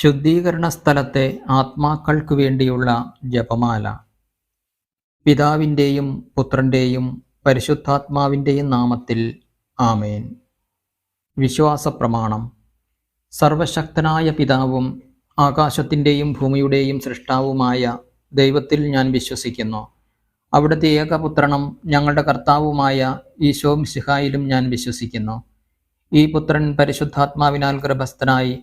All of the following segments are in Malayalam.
ശുദ്ധീകരണ സ്ഥലത്തെ ആത്മാക്കൾക്കു വേണ്ടിയുള്ള ജപമാല. പിതാവിന്റെയും പുത്രന്റെയും പരിശുദ്ധാത്മാവിന്റെയും നാമത്തിൽ ആമേൻ. വിശ്വാസ പ്രമാണം സർവശക്തനായ പിതാവും ആകാശത്തിന്റെയും ഭൂമിയുടെയും സൃഷ്ടാവുമായ ദൈവത്തിൽ ഞാൻ വിശ്വസിക്കുന്നു. അവിടുത്തെ ഏകപുത്രനും ഞങ്ങളുടെ കർത്താവുമായ ഈശോ മിശിഹായിലും ഞാൻ വിശ്വസിക്കുന്നു. ഈ പുത്രൻ പരിശുദ്ധാത്മാവിനാൽ ഗർഭസ്ഥനായി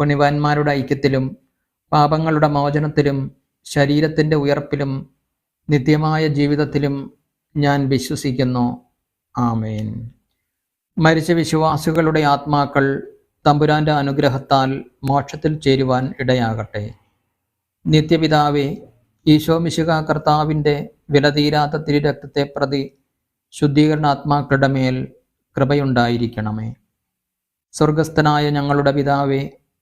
പുണ്യവാന്മാരുടെ ഐക്യത്തിലും പാപങ്ങളുടെ മോചനത്തിലും ശരീരത്തിന്റെ ഉയർപ്പിലും നിത്യമായ ജീവിതത്തിലും ഞാൻ വിശ്വസിക്കുന്നു. ആമേൻ. മരിച്ച വിശ്വാസികളുടെ ആത്മാക്കൾ തമ്പുരാന്റെ അനുഗ്രഹത്താൽ മോക്ഷത്തിൽ ചേരുവാൻ ഇടയാകട്ടെ. നിത്യപിതാവേ ഈശോമിശിക കർത്താവിന്റെ വിലതീരാത്ത തിരുരക്തത്തെ പ്രതി ശുദ്ധീകരണാത്മാക്കളുടെ മേൽ കൃപയുണ്ടായിരിക്കണമേ. സ്വർഗസ്ഥനായ ഞങ്ങളുടെ പിതാവേ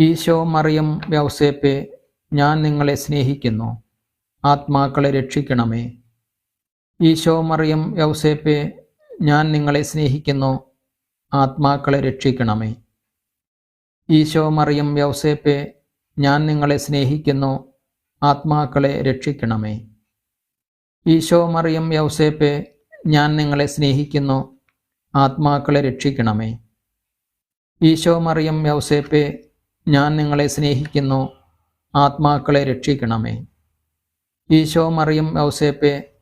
ഈശോ മറിയം വ്യവസേപ്പെ ഞാൻ നിങ്ങളെ സ്നേഹിക്കുന്നു. ആത്മാക്കളെ രക്ഷിക്കണമേ. ഈശോ മറിയം വ്യവസേപ്പെ ഞാൻ നിങ്ങളെ സ്നേഹിക്കുന്നു. ആത്മാക്കളെ രക്ഷിക്കണമേ. ഈശോ മറിയം വ്യവസേപ്പെ ഞാൻ നിങ്ങളെ സ്നേഹിക്കുന്നു. ആത്മാക്കളെ രക്ഷിക്കണമേ. ഈശോ മറിയം വ്യവസേപ്പെ ഞാൻ നിങ്ങളെ സ്നേഹിക്കുന്നു. ആത്മാക്കളെ രക്ഷിക്കണമേ. ഈശോ മറിയം വ്യവസേപ്പെ ഞാൻ നിങ്ങളെ സ്നേഹിക്കുന്നു. ആത്മാക്കളെ രക്ഷിക്കണമേ. ഈശോ മറിയം ഔസേപ്പെ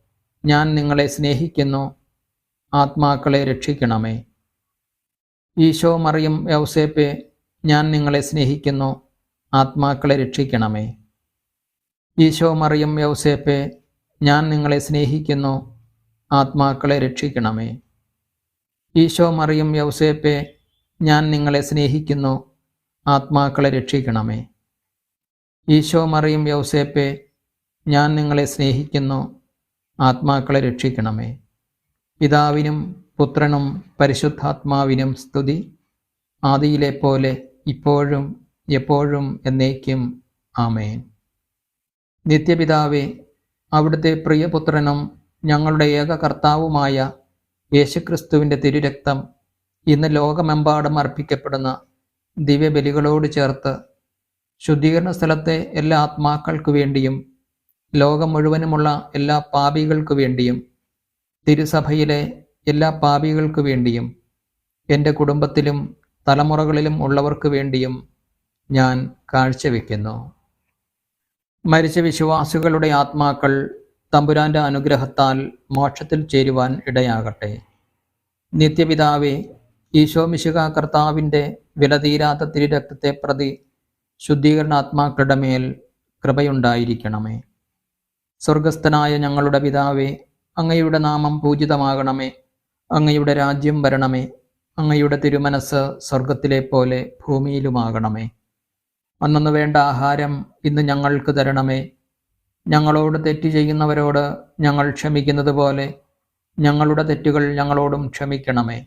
ഞാൻ നിങ്ങളെ സ്നേഹിക്കുന്നു. ആത്മാക്കളെ രക്ഷിക്കണമേ. ഈശോ മറിയം ഔസേപ്പെ ഞാൻ നിങ്ങളെ സ്നേഹിക്കുന്നു. ആത്മാക്കളെ രക്ഷിക്കണമേ. ഈശോ മറിയം യൗസേപ്പെ ഞാൻ നിങ്ങളെ സ്നേഹിക്കുന്നു. ആത്മാക്കളെ രക്ഷിക്കണമേ. ഈശോ മറിയം യൗസേപ്പെ ഞാൻ നിങ്ങളെ സ്നേഹിക്കുന്നു. ആത്മാക്കളെ രക്ഷിക്കണമേ. ഈശോ മറിയും യൗസേപ്പെ ഞാൻ നിങ്ങളെ സ്നേഹിക്കുന്നു. ആത്മാക്കളെ രക്ഷിക്കണമേ. പിതാവിനും പുത്രനും പരിശുദ്ധാത്മാവിനും സ്തുതി. ആദിയിലെ പോലെ ഇപ്പോഴും എപ്പോഴും എന്നേക്കും. ആമേൻ. നിത്യപിതാവേ അവിടുത്തെ പ്രിയപുത്രനും ഞങ്ങളുടെ ഏക കർത്താവുമായ യേശുക്രിസ്തുവിന്റെ തിരുരക്തം ഇന്ന് ലോകമെമ്പാടും അർപ്പിക്കപ്പെടുന്ന ദിവ്യബലികളോട് ചേർത്ത് ശുദ്ധീകരണ സ്ഥലത്തെ എല്ലാ ആത്മാക്കൾക്കു വേണ്ടിയും ലോകം മുഴുവനുമുള്ള എല്ലാ പാപികൾക്കു വേണ്ടിയും തിരുസഭയിലെ എല്ലാ പാപികൾക്കു വേണ്ടിയും എന്റെ കുടുംബത്തിലും തലമുറകളിലും ഉള്ളവർക്ക് വേണ്ടിയും ഞാൻ കാഴ്ചവെക്കുന്നു. മരിച്ച വിശ്വാസികളുടെ ആത്മാക്കൾ തമ്പുരാന്റെ അനുഗ്രഹത്താൽ മോക്ഷത്തിൽ ചേരുവാൻ ഇടയാകട്ടെ. നിത്യപിതാവേ ഈശോമിശിക കർത്താവിന്റെ വിലതീരാത്ത തിരുരക്തത്തെ പ്രതി ശുദ്ധീകരണാത്മാക്കളുടെ മേൽ കൃപയുണ്ടായിരിക്കണമേ. സ്വർഗസ്ഥനായ ഞങ്ങളുടെ പിതാവേ അങ്ങയുടെ നാമം പൂജിതമാകണമേ. അങ്ങയുടെ രാജ്യം വരണമേ. അങ്ങയുടെ തിരുമനസ് സ്വർഗത്തിലെ പോലെ ഭൂമിയിലുമാകണമേ. അന്നു വേണ്ട ആഹാരം ഇന്ന് ഞങ്ങൾക്ക് തരണമേ. ഞങ്ങളോട് തെറ്റ് ചെയ്യുന്നവരോട് ഞങ്ങൾ ക്ഷമിക്കുന്നത് പോലെ ഞങ്ങളുടെ തെറ്റുകൾ ഞങ്ങളോടും ക്ഷമിക്കണമേ.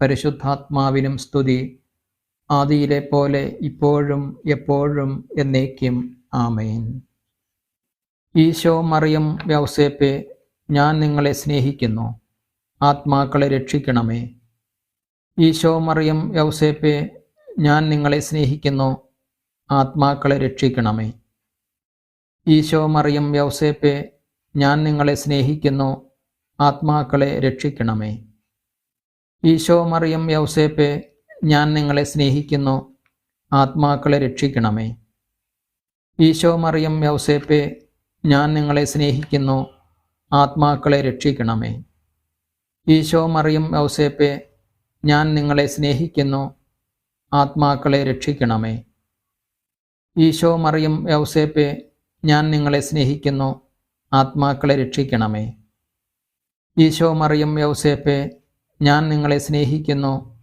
പരിശുദ്ധാത്മാവിനും സ്തുതി. ആദിയിലെ പോലെ ഇപ്പോഴും എപ്പോഴും എന്നേക്കും. ആമേൻ. ഈശോ മറിയം വ്യവസേപ്പെ ഞാൻ നിങ്ങളെ സ്നേഹിക്കുന്നു. ആത്മാക്കളെ രക്ഷിക്കണമേ. ഈശോ മറിയം വ്യവസേപ്പെ ഞാൻ നിങ്ങളെ സ്നേഹിക്കുന്നു. ആത്മാക്കളെ രക്ഷിക്കണമേ. ഈശോ മറിയം വ്യവസേപ്പെ ഞാൻ നിങ്ങളെ സ്നേഹിക്കുന്നു. ആത്മാക്കളെ രക്ഷിക്കണമേ. ഈശോ മറിയം യൗസേപ്പെ ഞാൻ നിങ്ങളെ സ്നേഹിക്കുന്നു. ആത്മാക്കളെ രക്ഷിക്കണമേ. ഈശോ മറിയം യൗസേപ്പെ ഞാൻ നിങ്ങളെ സ്നേഹിക്കുന്നു. ആത്മാക്കളെ രക്ഷിക്കണമേ. ഈശോ മറിയം യൗസേപ്പെ ഞാൻ നിങ്ങളെ സ്നേഹിക്കുന്നു. ആത്മാക്കളെ രക്ഷിക്കണമേ. ഈശോ മറിയം യൗസേപ്പെ ഞാൻ നിങ്ങളെ സ്നേഹിക്കുന്നു. ആത്മാക്കളെ രക്ഷിക്കണമേ. ഈശോ മറിയം യൗസേപ്പെ ഞാൻ നിങ്ങളെ സ്നേഹിക്കുന്നു.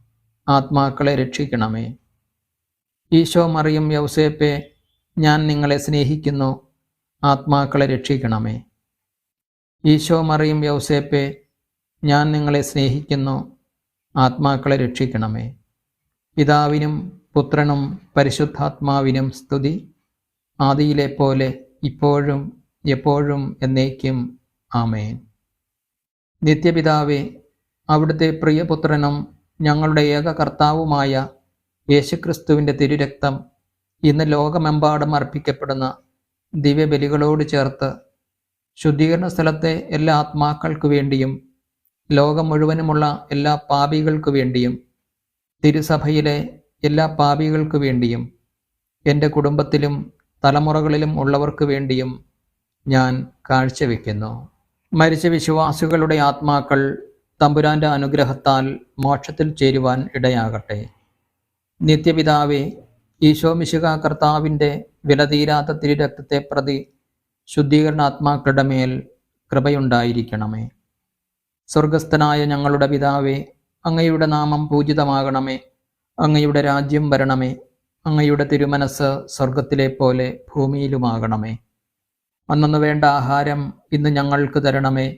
ആത്മാക്കളെ രക്ഷിക്കണമേ. ഈശോ മറിയും യൗസേപ്പെ ഞാൻ നിങ്ങളെ സ്നേഹിക്കുന്നു. ആത്മാക്കളെ രക്ഷിക്കണമേ. ഈശോ മറിയും യൗസേപ്പെ ഞാൻ നിങ്ങളെ സ്നേഹിക്കുന്നു. ആത്മാക്കളെ രക്ഷിക്കണമേ. പിതാവിനും പുത്രനും പരിശുദ്ധാത്മാവിനും സ്തുതി. ആദിയിലെ പോലെ ഇപ്പോഴും എപ്പോഴും എന്നേക്കും. ആമേൻ. നിത്യപിതാവേ അവിടുത്തെ പ്രിയപുത്രനും ഞങ്ങളുടെ ഏക കർത്താവുമായ യേശുക്രിസ്തുവിന്റെ തിരുരക്തം ഇന്ന് ലോകമെമ്പാടും അർപ്പിക്കപ്പെടുന്ന ദിവ്യബലികളോട് ചേർത്ത് ശുദ്ധീകരണ സ്ഥലത്തെ എല്ലാ ആത്മാക്കൾക്കു വേണ്ടിയും ലോകം മുഴുവനുമുള്ള എല്ലാ പാപികൾക്കു വേണ്ടിയും തിരുസഭയിലെ എല്ലാ പാപികൾക്കു വേണ്ടിയും എന്റെ കുടുംബത്തിലും തലമുറകളിലും ഉള്ളവർക്ക് വേണ്ടിയും ഞാൻ കാഴ്ചവെക്കുന്നു. മരിച്ച വിശ്വാസികളുടെ ആത്മാക്കൾ തമ്പുരാന്റെ അനുഗ്രഹത്താൽ മോക്ഷത്തിൽ ചേരുവാൻ ഇടയാകട്ടെ. നിത്യപിതാവേ ഈശോമിശിക കർത്താവിന്റെ വിലതീരാത്ത തിരുരക്തത്തെ പ്രതി ശുദ്ധീകരണാത്മാക്കളുടെ മേൽ കൃപയുണ്ടായിരിക്കണമേ. സ്വർഗസ്ഥനായ ഞങ്ങളുടെ പിതാവെ അങ്ങയുടെ നാമം പൂജിതമാകണമേ. അങ്ങയുടെ രാജ്യം വരണമേ. അങ്ങയുടെ തിരുമനസ് സ്വർഗത്തിലെ പോലെ ഭൂമിയിലുമാകണമേ. അന്നു വേണ്ട ആഹാരം ഇന്ന് ഞങ്ങൾക്ക് തരണമേ.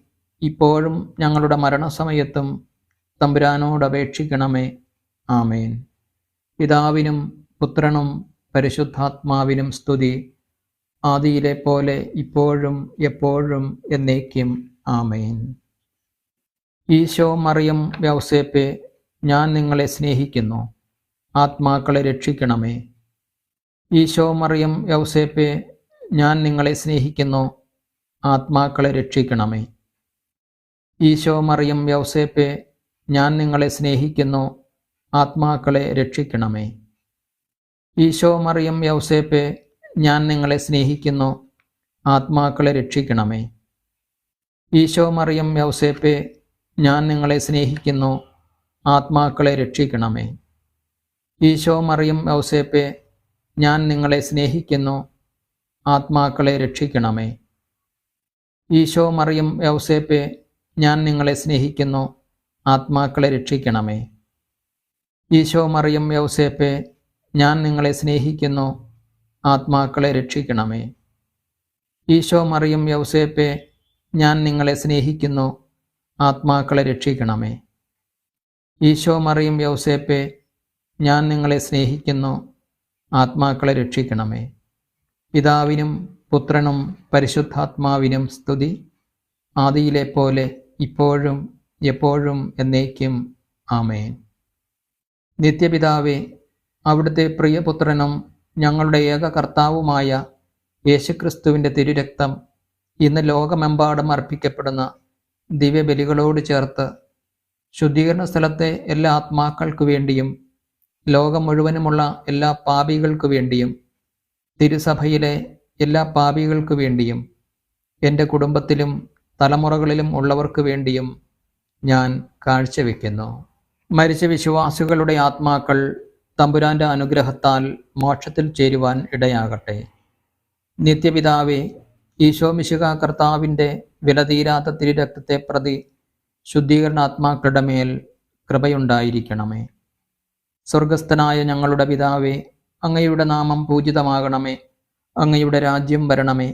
ഇപ്പോഴും ഞങ്ങളുടെ മരണസമയത്തും തമ്പുരാനോട് അപേക്ഷിക്കണമേ. ആമേൻ. പിതാവിനും പുത്രനും പരിശുദ്ധാത്മാവിനും സ്തുതി. ആദിയിലെ പോലെ ഇപ്പോഴും എപ്പോഴും എന്നേക്കും. ആമേൻ. ഈശോ മറിയം വ്യവസേപ്പെ ഞാൻ നിങ്ങളെ സ്നേഹിക്കുന്നു. ആത്മാക്കളെ രക്ഷിക്കണമേ. ഈശോ മറിയം വ്യവസേപ്പെ ഞാൻ നിങ്ങളെ സ്നേഹിക്കുന്നു. ആത്മാക്കളെ രക്ഷിക്കണമേ. ഈശോ മറിയം യൗസേപ്പെ ഞാൻ നിങ്ങളെ സ്നേഹിക്കുന്നു. ആത്മാക്കളെ രക്ഷിക്കണമേ. ഈശോ മറിയം യൗസേപ്പെ ഞാൻ നിങ്ങളെ സ്നേഹിക്കുന്നു. ആത്മാക്കളെ രക്ഷിക്കണമേ. ഈശോ മറിയം യൗസേപ്പെ ഞാൻ നിങ്ങളെ സ്നേഹിക്കുന്നു. ആത്മാക്കളെ രക്ഷിക്കണമേ. ഈശോ മറിയം യൗസേപ്പെ ഞാൻ നിങ്ങളെ സ്നേഹിക്കുന്നു. ആത്മാക്കളെ രക്ഷിക്കണമേ. ഈശോ മറിയം യൗസേപ്പെ ഞാൻ നിങ്ങളെ സ്നേഹിക്കുന്നു. ആത്മാക്കളെ രക്ഷിക്കണമേ. ഈശോ മറിയം യൗസേപ്പെ ഞാൻ നിങ്ങളെ സ്നേഹിക്കുന്നു. ആത്മാക്കളെ രക്ഷിക്കണമേ. ഈശോ മറിയം യൗസേപ്പെ ഞാൻ നിങ്ങളെ സ്നേഹിക്കുന്നു. ആത്മാക്കളെ രക്ഷിക്കണമേ. ഈശോ മറിയം യൗസേപ്പെ ഞാൻ നിങ്ങളെ സ്നേഹിക്കുന്നു. ആത്മാക്കളെ രക്ഷിക്കണമേ. പിതാവിനും പുത്രനും പരിശുദ്ധാത്മാവിനും സ്തുതി. ആദിയിലെ പോലെ ഇപ്പോഴും എപ്പോഴും എന്നേക്കും. ആമേൻ. നിത്യപിതാവേ അവിടുത്തെ പ്രിയപുത്രനും ഞങ്ങളുടെ ഏക കർത്താവുമായ യേശുക്രിസ്തുവിന്റെ തിരുരക്തം ഇന്ന് ലോകമെമ്പാടും അർപ്പിക്കപ്പെടുന്ന ദിവ്യബലികളോട് ചേർത്ത് ശുദ്ധീകരണ സ്ഥലത്തെ എല്ലാ ആത്മാക്കൾക്കു വേണ്ടിയും ലോകം മുഴുവനുമുള്ള എല്ലാ പാപികൾക്കു വേണ്ടിയും തിരുസഭയിലെ എല്ലാ പാപികൾക്കു വേണ്ടിയും എന്റെ കുടുംബത്തിലും തലമുറകളിലും ഉള്ളവർക്ക് വേണ്ടിയും ഞാൻ കാഴ്ചവെക്കുന്നു. മരിച്ച വിശ്വാസികളുടെ ആത്മാക്കൾ തമ്പുരാന്റെ അനുഗ്രഹത്താൽ മോക്ഷത്തിൽ ചേരുവാൻ ഇടയാകട്ടെ. നിത്യപിതാവെ ഈശോമിശിക കർത്താവിന്റെ വിലതീരാത്ത തിരുരക്തത്തെ പ്രതി ശുദ്ധീകരണാത്മാക്കളുടെ മേൽ കൃപയുണ്ടായിരിക്കണമേ. സ്വർഗസ്ഥനായ ഞങ്ങളുടെ പിതാവേ അങ്ങയുടെ നാമം പൂജിതമാകണമേ. അങ്ങയുടെ രാജ്യം വരണമേ.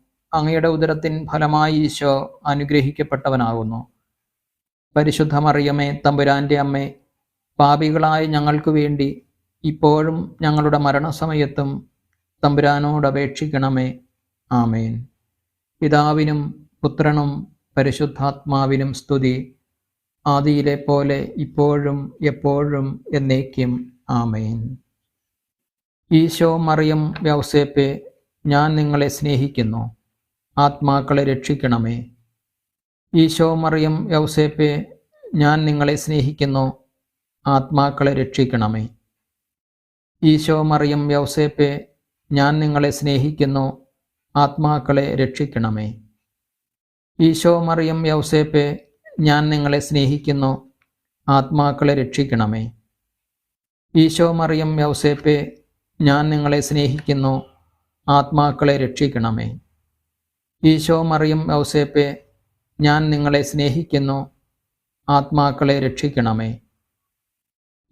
അങ്ങയുടെ ഉദരത്തിൻ ഫലമായി ഈശോ അനുഗ്രഹിക്കപ്പെട്ടവനാകുന്നു. പരിശുദ്ധ മറിയമേ തമ്പുരാന്റെ അമ്മേ പാപികളായ ഞങ്ങൾക്ക് വേണ്ടി ഇപ്പോഴും ഞങ്ങളുടെ മരണസമയത്തും തമ്പുരാനോട് അപേക്ഷിക്കണമേ. ആമേൻ. പിതാവിനും പുത്രനും പരിശുദ്ധാത്മാവിനും സ്തുതി. ആദിയിലെ പോലെ ഇപ്പോഴും എപ്പോഴും എന്നേക്കും. ആമേൻ. ഈശോ മറിയം വ്യവസേപ്പെ ഞാൻ നിങ്ങളെ സ്നേഹിക്കുന്നു. ആത്മാക്കളെ രക്ഷിക്കണമേ. ഈശോ മറിയം യൗസേപ്പെ ഞാൻ നിങ്ങളെ സ്നേഹിക്കുന്നു. ആത്മാക്കളെ രക്ഷിക്കണമേ. ഈശോ മറിയം യൗസേപ്പെ ഞാൻ നിങ്ങളെ സ്നേഹിക്കുന്നു. ആത്മാക്കളെ രക്ഷിക്കണമേ. ഈശോ മറിയം യൗസേപ്പെ ഞാൻ നിങ്ങളെ സ്നേഹിക്കുന്നു. ആത്മാക്കളെ രക്ഷിക്കണമേ. ഈശോ മറിയം യൗസേപ്പെ ഞാൻ നിങ്ങളെ സ്നേഹിക്കുന്നു. ആത്മാക്കളെ രക്ഷിക്കണമേ. ഈശോ മറിയം ഔസേപ്പെ ഞാൻ നിങ്ങളെ സ്നേഹിക്കുന്നു. ആത്മാക്കളെ രക്ഷിക്കണമേ.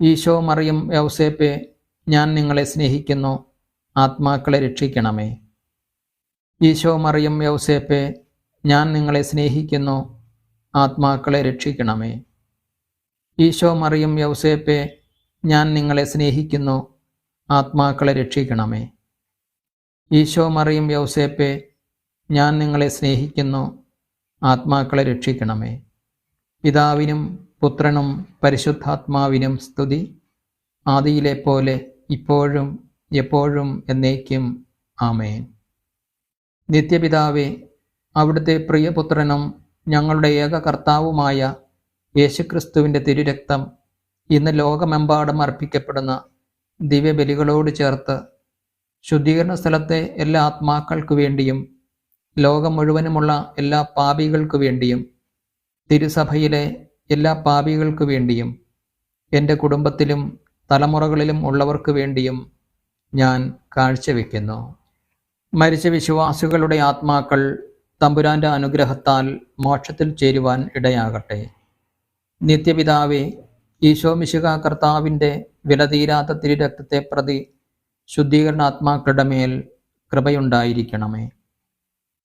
ഈശോ മറിയം ഔസേപ്പെ ഞാൻ നിങ്ങളെ സ്നേഹിക്കുന്നു. ആത്മാക്കളെ രക്ഷിക്കണമേ. ഈശോ മറിയം യൗസേപ്പെ ഞാൻ നിങ്ങളെ സ്നേഹിക്കുന്നു. ആത്മാക്കളെ രക്ഷിക്കണമേ. ഈശോ മറിയം യൗസേപ്പെ ഞാൻ നിങ്ങളെ സ്നേഹിക്കുന്നു. ആത്മാക്കളെ രക്ഷിക്കണമേ. ഈശോ മറിയം യൗസേപ്പെ ഞാൻ നിങ്ങളെ സ്നേഹിക്കുന്നു. ആത്മാക്കളെ രക്ഷിക്കണമേ. പിതാവിനും പുത്രനും പരിശുദ്ധാത്മാവിനും സ്തുതി. ആദിയിലെ പോലെ ഇപ്പോഴും എപ്പോഴും എന്നേക്കും. ആമേൻ. നിത്യപിതാവെ അവിടുത്തെ പ്രിയപുത്രനും ഞങ്ങളുടെ ഏക കർത്താവുമായ യേശുക്രിസ്തുവിന്റെ തിരുരക്തം ഇന്ന് ലോകമെമ്പാടും അർപ്പിക്കപ്പെടുന്ന ദിവ്യബലികളോട് ചേർത്ത് ശുദ്ധീകരണ സ്ഥലത്തെ എല്ലാ ആത്മാക്കൾക്കു വേണ്ടിയും ലോകം മുഴുവനുമുള്ള എല്ലാ പാപികൾക്കു വേണ്ടിയും തിരുസഭയിലെ എല്ലാ പാപികൾക്കു വേണ്ടിയും എന്റെ കുടുംബത്തിലും തലമുറകളിലും ഉള്ളവർക്ക് വേണ്ടിയും ഞാൻ കാഴ്ചവെക്കുന്നു. മരിച്ച വിശ്വാസികളുടെ ആത്മാക്കൾ തമ്പുരാന്റെ അനുഗ്രഹത്താൽ മോക്ഷത്തിൽ ചേരുവാൻ ഇടയാകട്ടെ. നിത്യപിതാവേ ഈശോമിശുക കർത്താവിന്റെ വിലതീരാത്ത തിരുരക്തത്തെ പ്രതി ശുദ്ധീകരണാത്മാക്കളുടെ മേൽ കൃപയുണ്ടായിരിക്കണമേ.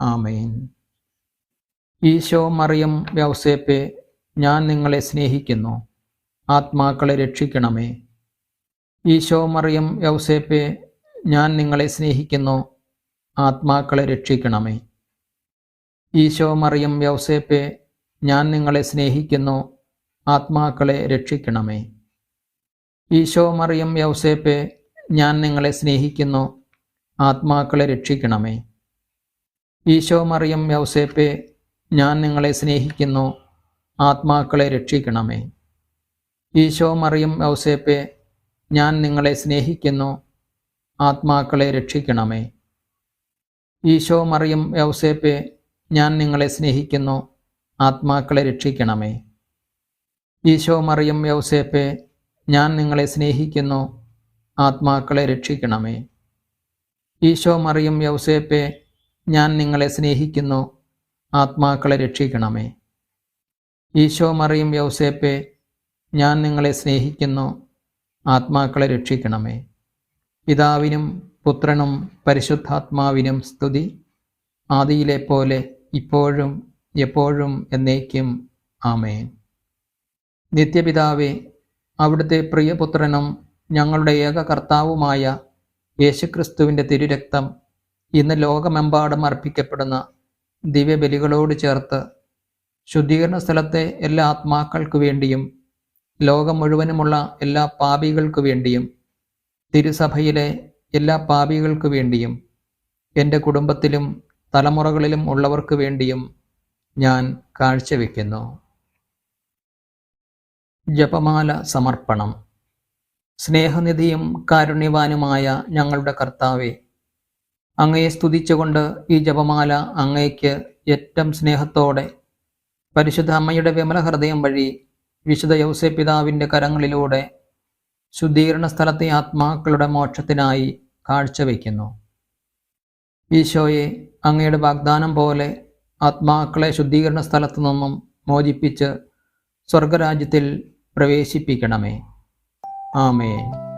ആമേൻ. ഈശോ മറിയം വ്യവസേപ്പെ ഞാൻ നിങ്ങളെ സ്നേഹിക്കുന്നു. ആത്മാക്കളെ രക്ഷിക്കണമേ. ഈശോ മറിയം വ്യവസേപ്പെ ഞാൻ നിങ്ങളെ സ്നേഹിക്കുന്നു. ആത്മാക്കളെ രക്ഷിക്കണമേ. ഈശോ മറിയം യൗസേപ്പെ ഞാൻ നിങ്ങളെ സ്നേഹിക്കുന്നു. ആത്മാക്കളെ രക്ഷിക്കണമേ. ഈശോ മറിയം യൗസേപ്പെ ഞാൻ നിങ്ങളെ സ്നേഹിക്കുന്നു. ആത്മാക്കളെ രക്ഷിക്കണമേ. ഈശോ മറിയം യൗസേപ്പെ ഞാൻ നിങ്ങളെ സ്നേഹിക്കുന്നു. ആത്മാക്കളെ രക്ഷിക്കണമേ. ഈശോ മറിയം യൗസേപ്പെ ഞാൻ നിങ്ങളെ സ്നേഹിക്കുന്നു. ആത്മാക്കളെ രക്ഷിക്കണമേ. ഈശോ മറിയം യൗസേപ്പെ ഞാൻ നിങ്ങളെ സ്നേഹിക്കുന്നു. ആത്മാക്കളെ രക്ഷിക്കണമേ. ഈശോ മറിയം യൗസേപ്പെ ഞാൻ നിങ്ങളെ സ്നേഹിക്കുന്നു. ആത്മാക്കളെ രക്ഷിക്കണമേ. ഈശോ മറിയം യൗസേപ്പെ ഞാൻ നിങ്ങളെ സ്നേഹിക്കുന്നു. ആത്മാക്കളെ രക്ഷിക്കണമേ. ഈശോ മറിയും യൗസേപ്പെ ഞാൻ നിങ്ങളെ സ്നേഹിക്കുന്നു. ആത്മാക്കളെ രക്ഷിക്കണമേ. പിതാവിനും പുത്രനും പരിശുദ്ധാത്മാവിനും സ്തുതി. ആദിയിലെ പോലെ ഇപ്പോഴും എപ്പോഴും എന്നേക്കും. ആമേൻ. നിത്യപിതാവെ അവിടുത്തെ പ്രിയപുത്രനും ഞങ്ങളുടെ ഏക കർത്താവുമായ യേശുക്രിസ്തുവിന്റെ തിരുരക്തം ഇന്ന് ലോകമെമ്പാടും അർപ്പിക്കപ്പെടുന്ന ദിവ്യബലികളോട് ചേർത്ത് ശുദ്ധീകരണ സ്ഥലത്തെ എല്ലാ ആത്മാക്കൾക്കു വേണ്ടിയും ലോകം മുഴുവനുമുള്ള എല്ലാ പാപികൾക്കു വേണ്ടിയും തിരുസഭയിലെ എല്ലാ പാപികൾക്കു വേണ്ടിയും എന്റെ കുടുംബത്തിലും തലമുറകളിലും ഉള്ളവർക്ക് വേണ്ടിയും ഞാൻ കാഴ്ചവെക്കുന്നു. ജപമാല സമർപ്പണം. സ്നേഹനിധിയും കാരുണ്യവാനുമായ ഞങ്ങളുടെ കർത്താവെ അങ്ങയെ സ്തുതിച്ചുകൊണ്ട് ഈ ജപമാല അങ്ങയ്ക്ക് ഏറ്റവും സ്നേഹത്തോടെ. പരിശുദ്ധ അമ്മയുടെ വിമല ഹൃദയം വഴി വിശുദ്ധ യൗസെ പിതാവിന്റെ കരങ്ങളിലൂടെ ശുദ്ധീകരണ സ്ഥലത്തെ ആത്മാക്കളുടെ മോക്ഷത്തിനായി കാഴ്ചവെക്കുന്നു. ഈശോയെ അങ്ങയുടെ വാഗ്ദാനം പോലെ ആത്മാക്കളെ ശുദ്ധീകരണ സ്ഥലത്തു നിന്നും മോചിപ്പിച്ച് സ്വർഗരാജ്യത്തിൽ പ്രവേശിപ്പിക്കണമേ. ആമേൻ.